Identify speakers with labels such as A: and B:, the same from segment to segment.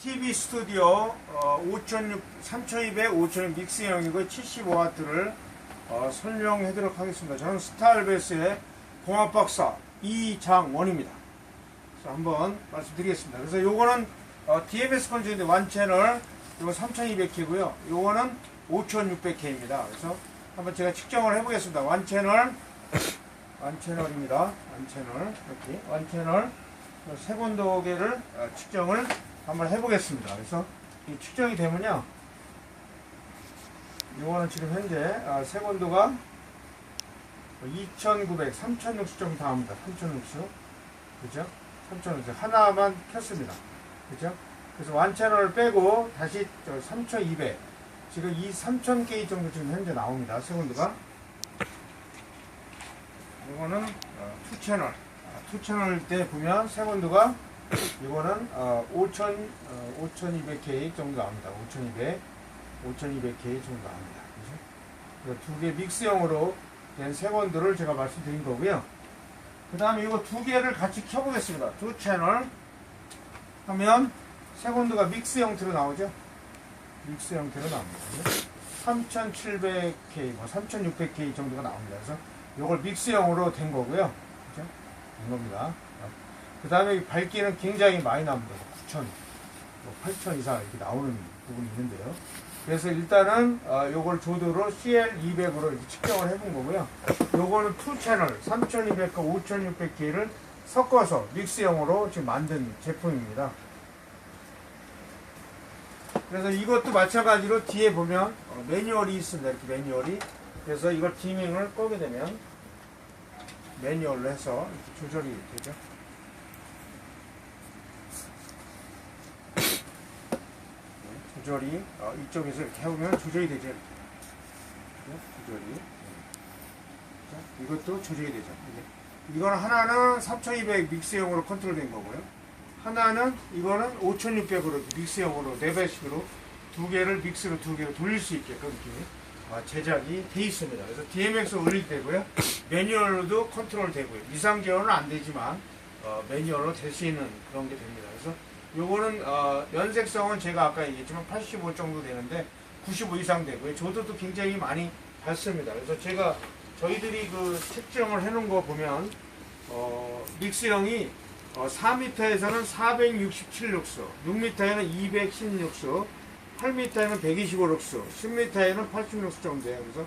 A: TV 스튜디오 어, 5600, 3200, 5000 믹스형이고 75W를 어, 설명해드리도록 하겠습니다. 저는 스타일베스의 공합박사 이장원입니다. 그래서 한번 말씀드리겠습니다. 그래서 요거는 어, DMS 컨트롤인데 완 채널 요거 3200K고요. 요거는 5600K입니다. 그래서 한번 제가 측정을 해보겠습니다. 완 채널 완 채널입니다. 완 채널 이렇게 완 채널 세곤도계를 어, 측정을 한번 해보겠습니다. 그래서 이 측정이 되면요. 요거는 지금 현재 아, 세곤도가 2,900, 3,600 정도 나옵니다. 3,600. 그죠? 3,600. 하나만 켰습니다. 그죠? 그래서 완 채널을 빼고 다시 3,200. 지금 이 3,000K 정도 지금 현재 나옵니다. 세곤도가. 이거는 어, 투 채널. 아, 투 채널 때 보면 세곤도가 이거는 어, 5,000, 어, 5,200K 정도 나옵니다. 5,200, 5,200K 정도 나옵니다. 그죠? 두 개 믹스형으로 된 세건들을 제가 말씀드린 거고요. 그 다음에 이거 두 개를 같이 켜보겠습니다. 두 채널 하면 세건드가 믹스 형태로 나오죠. 믹스 형태로 나옵니다. 3700K, 뭐 3600K 정도가 나옵니다. 그래서 이걸 믹스형으로 된 거고요. 그죠? 된 겁니다. 그 다음에 밝기는 굉장히 많이 나옵니다. 9,000, 뭐8,000 이상 이렇게 나오는 부분이 있는데요. 그래서 일단은 어, 요걸 조도로 CL200으로 측정을 해본 거고요. 요거는 투 채널 3200과 5600K를 섞어서 믹스형으로 지금 만든 제품입니다. 그래서 이것도 마찬가지로 뒤에 보면 어, 매뉴얼이 있습니다. 이렇게 매뉴얼이. 그래서 이걸 디밍을 꺼게 되면 매뉴얼로 해서 조절이 되죠. 조절이 어, 이쪽에서 이렇게 해보면 조절이 되죠. 이렇게. 그죠? 조절이. 네. 자, 이것도 조절이 되죠. 이거는 하나는 3200 믹스형으로 컨트롤 된 거고요. 하나는 이거는 5600으로 믹스형으로 4배식으로 두 개를 믹스로 두 개로 돌릴 수 있게끔 아, 제작이 돼 있습니다. 그래서 DMX 올릴 때고요. 매뉴얼로도 컨트롤 되고요. 이상 제어는 안 되지만 어, 매뉴얼로 될 수 있는 그런 게 됩니다. 그래서 요거는 어, 연색성은 제가 아까 얘기했지만 85 정도 되는데 95 이상 되고요. 조도도 굉장히 많이 밝습니다. 그래서 제가 저희들이 그 측정을 해놓은 거 보면 어, 믹스형이 어, 4m에서는 467 룩스, 6m에는 216수, 8m에는 125 룩스, 10m에는 80 룩스 정도 돼요. 그래서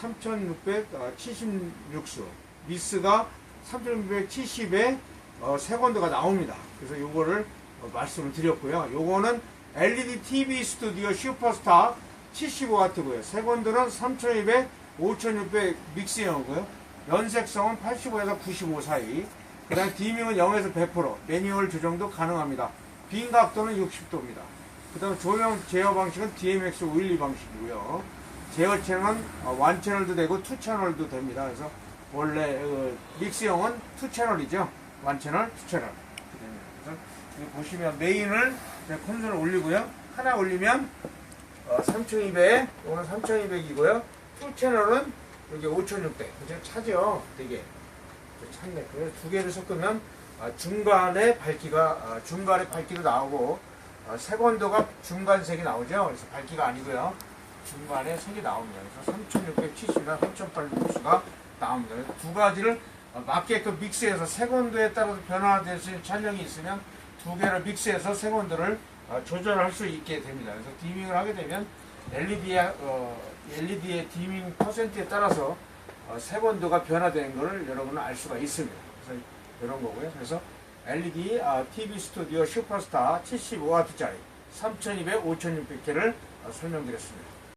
A: 3676수. 미스가 3670에 어, 세건드가 나옵니다. 그래서 요거를 어, 말씀을 드렸고요. 요거는 LED TV 스튜디오 슈퍼스타 75W고요. 세건드는 3200, 5600 믹스형이고요. 연색성은 85에서 95 사이. 그 다음에 디밍은 0에서 100%, 매뉴얼 조정도 가능합니다. 빈 각도는 60도입니다. 그 다음에 조명 제어 방식은 DMX 512 방식이고요. 제어 채널은 어, 완 채널도 되고 투 채널도 됩니다. 그래서 원래 어, 믹스형은 투 채널이죠. 완 채널, 투 채널. 그래서 여기 보시면 메인을 콘솔을 올리고요. 하나 올리면 어, 3200, 오늘 3200이고요. 투 채널은 여기 5600. 그죠? 차죠? 되게. 찾네. 그래서 두 개를 섞으면 아, 중간에 밝기가 아, 중간에 밝기도 나오고 아, 세건도가 중간색이 나오죠. 그래서 밝기가 아니고요. 중간에 색이 나옵니다. 그래서 3670이나 3800수가 나옵니다. 두 가지를 어, 맞게끔 믹스해서 세건도에 따라서 변화될 수 있는 촬영이 있으면 두 개를 믹스해서 세건도를 어, 조절할 수 있게 됩니다. 그래서 디밍을 하게 되면 LED의, 어, LED의 디밍 퍼센트에 따라서 어, 세번도가 변화되는 것을 여러분은 알 수가 있습니다. 그래서 이런 거고요. 그래서 LED 아, TV 스튜디오 슈퍼스타 75W짜리 3200, 5600개를 설명드렸습니다.